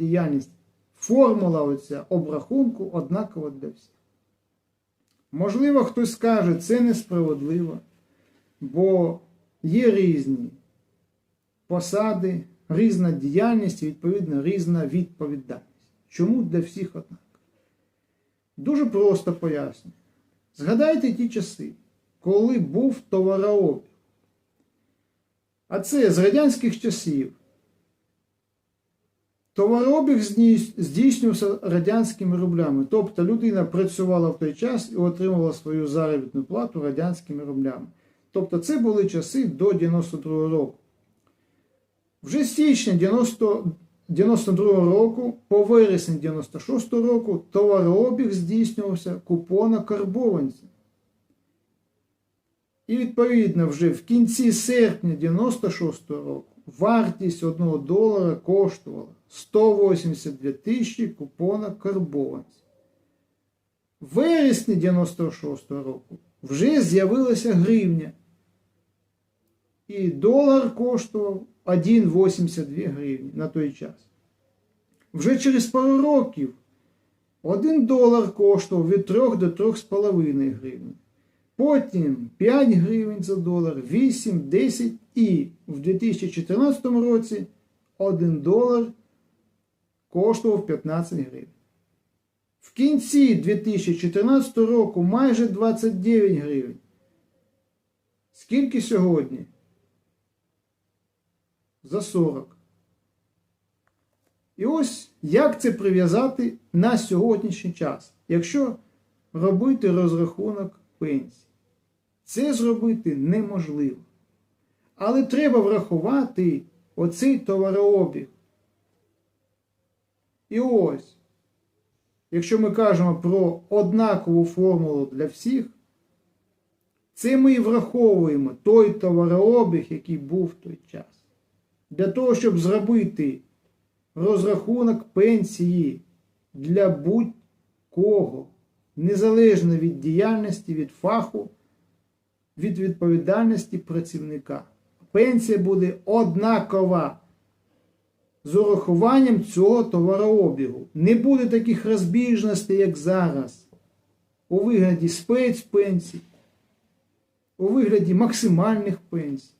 діяльність. Формула оця обрахунку однакова для всіх. Можливо, хтось скаже, це несправедливо, бо є різні посади, різна діяльність і, відповідно, різна відповідальність. Чому для всіх однаково? Дуже просто пояснюю. Згадайте ті часи, коли був товарообіг. А це з радянських часів. Товарообіг здійснювався радянськими рублями. Тобто людина працювала в той час і отримувала свою заробітну плату радянськими рублями. Тобто це були часи до 92 року. Вже з січня 90, 92 року, по вересень 96 року, товарообіг здійснювався купонно-карбованцем. І відповідно вже в кінці серпня 96 року вартість 1 долара коштувала 182 тисячі купона карбованців. Вересні 96 року вже з'явилася гривня. І долар коштував 1,82 гривні на той час. Вже через пару років 1 долар коштував від 3 до 3,5 гривень. Потім 5 гривень за долар, 8, 10 і в 2014 році 1 долар коштував 15 гривень. В кінці 2014 року майже 29 гривень. Скільки сьогодні? За 40. І ось як це прив'язати на сьогоднішній час, якщо робити розрахунок пенсії. Це зробити неможливо. Але треба врахувати оцей товарообіг. І ось, якщо ми кажемо про однакову формулу для всіх, це ми і враховуємо той товарообіг, який був в той час. Для того, щоб зробити розрахунок пенсії для будь-кого, незалежно від діяльності, від фаху, від відповідальності працівника. Пенсія буде однакова з урахуванням цього товарообігу. Не буде таких розбіжностей, як зараз, у вигляді спецпенсій, у вигляді максимальних пенсій.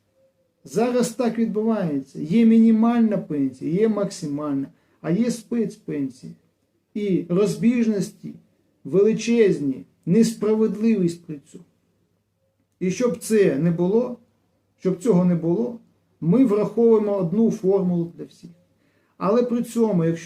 Зараз так відбувається. Є мінімальна пенсія, є максимальна, а є спецпенсії. І розбіжності величезні, несправедливість при цьому. І щоб це не було, щоб цього не було, ми враховуємо одну формулу для всіх. Але при цьому, якщо